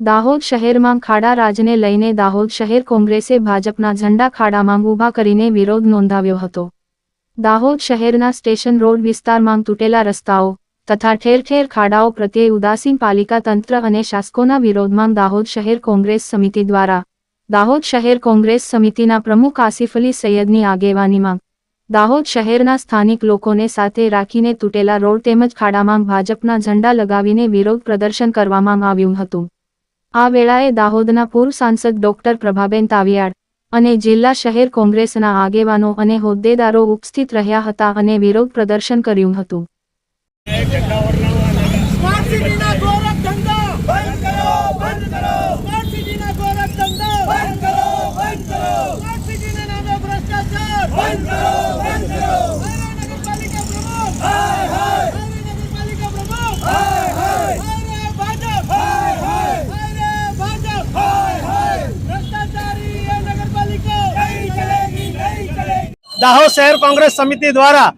દાહોદ શહેરમાં ખાડા રાજને લઈને દાહોદ શહેર કોંગ્રેસે ભાજપના ઝંડા ખાડામાં ઊભા કરીને વિરોધ નોંધાવ્યો હતો. દાહોદ શહેરના સ્ટેશન રોડ વિસ્તારમાં તૂટેલા રસ્તાઓ તથા ઠેર ઠેર ખાડાઓ પ્રત્યે ઉદાસીન પાલિકા તંત્ર અને શાસકોના વિરોધમાં દાહોદ શહેર કોંગ્રેસ સમિતિ દ્વારા દાહોદ શહેર કોંગ્રેસ સમિતિના પ્રમુખ આસિફ અલી સૈયદની આગેવાનીમાં દાહોદ શહેરના સ્થાનિક લોકોને સાથે રાખીને તૂટેલા રોડ તેમજ ખાડામાં ભાજપના ઝંડા લગાવીને વિરોધ પ્રદર્શન કરવામાં આવ્યું હતું. આ વેળાએ દાહોદના પૂર્વ સાંસદ ડોક્ટર પ્રભાબેન તાવિયાડ અને જિલ્લા શહેર કોંગ્રેસના આગેવાનો અને હોદ્દેદારો ઉપસ્થિત રહ્યા હતા અને વિરોધ પ્રદર્શન કર્યું હતું. બંધ કરો બંધ કરો સ્માર્ટ સિટીના ગોરખ ધંધા બંધ કરો બંધ કરો સ્માર્ટ સિટીના નામે ભ્રષ્ટાચાર બંધ કરો બંધ કરો નગરપાલિકા પ્રમુખ હાય હાય નગરપાલિકા પ્રમુખ હાય હાય હાય ભાજપ હાય હાય હાય ભાજપ હાય હાય ભ્રષ્ટાચારી એ નગરપાલિકા નહીં ચલેગી નહીં ચલેગી દાહોદ શહેર કોંગ્રેસ સમિતિ દ્વારા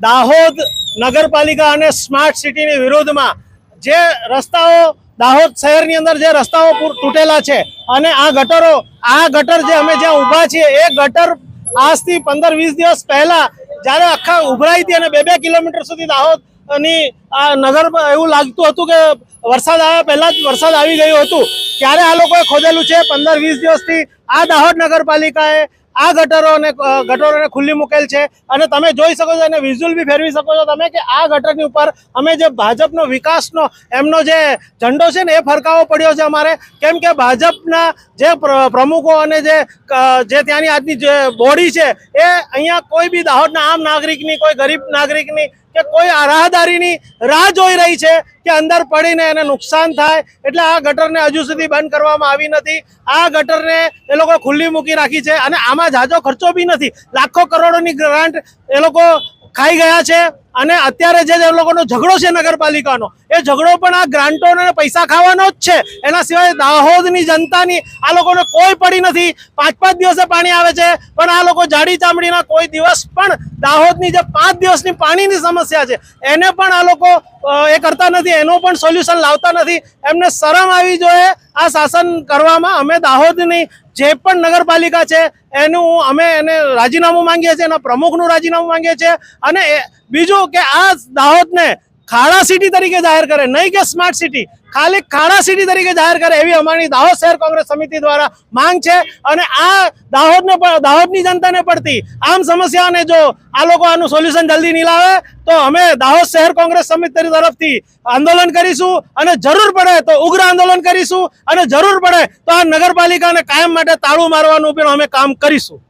દાહોદ નગરપાલિકા અને સ્માર્ટ સિટીની વિરોધમાં જે રસ્તાઓ દાહોદ શહેરની અંદર જે રસ્તાઓ તૂટેલા છે અને આ ગટરો, આ ગટર જે અમે જ્યાં ઊભા છીએ, એ ગટર આજથી પંદર વીસ દિવસ પહેલા જ્યારે આખા ઉભરાઈ હતી અને બે બે કિલોમીટર સુધી દાહોદની આ નગર એવું લાગતું હતું કે વરસાદ આવ્યા પહેલા જ વરસાદ આવી ગયું હતું. ત્યારે આ લોકોએ ખોદેલું છે. પંદર વીસ દિવસથી આ દાહોદ નગરપાલિકાએ આ ગટરોને અને ગટરોને ખુલ્લી મૂકેલ છે. અને તમે જોઈ શકો છો અને વિઝ્યુઅલ બી ફેરવી શકો છો તમે કે આ ગટરની ઉપર અમે જે ભાજપનો વિકાસનો એમનો જે ઝંડો છે ને એ ફરકાવો પડ્યો છે અમારે. કેમ કે ભાજપના જે પ્ર- પ્રમુખો અને જે જે ત્યાંની આજની જે બોડી છે એ અહીંયા કોઈ બી દાહોદના આમ નાગરિકની, કોઈ ગરીબ નાગરિકની કે કોઈ રાહદારીની રાહ જોઈ રહી છે કે અંદર પડીને એને નુકસાન થાય એટલે આ ગટરને હજુ સુધી બંધ કરવામાં આવી નથી. આ ગટરને એ લોકો ખુલ્લી મૂકી રાખી છે અને આમાં જાજો ખર્ચો બી નથી. લાખો કરોડોની ગ્રાન્ટ એ લોકો ખાઈ ગયા છે. અને અત્યારે જે એ લોકોનો ઝઘડો છે નગરપાલિકાનો, એ ઝઘડો પણ આ ગ્રાન્ટોને પૈસા ખાવાનો જ છે. એના સિવાય દાહોદની જનતાની આ લોકોને કોઈ પડી નથી. પાંચ પાંચ દિવસે પાણી આવે છે, પણ આ લોકો જાડી ચામડીના કોઈ દિવસ પણ દાહોદની જે પાંચ દિવસની પાણીની સમસ્યા છે, એને પણ આ લોકો એ કરતા નથી, એનું પણ સોલ્યુશન લાવતા નથી. એમને શરમ આવી જોઈએ આ શાસન કરવામાં અમે દાહોદની જે પણ નગરપાલિકા છે, એનું અમે એને રાજીનામું માંગીએ છીએ, એના પ્રમુખનું રાજીનામું માંગીએ છીએ. અને બીજું કે આ દાહોદને ખાડા સિટી તરીકે જાહેર કરે. નહીં કે સ્માર્ટ સિટી ખાલી ખાડા સિટી તરીકે જાહેર કરે એવી અમારી દાહોદ શહેર કોંગ્રેસ સમિતિ દ્વારા માંગ છે. અને આ દાહોદને દાહોદની જનતાને પડતી આમ સમસ્યાને જો આ લોકો આનું સોલ્યુશન જલ્દી નહીં લાવે, તો અમે દાહોદ શહેર કોંગ્રેસ સમિતિ તરફથી આંદોલન કરીશું અને જરૂર પડે તો ઉગ્ર આંદોલન કરીશું અને જરૂર પડે તો આ નગરપાલિકાને કાયમ માટે તાળું મારવાનું પણ અમે કામ કરીશું.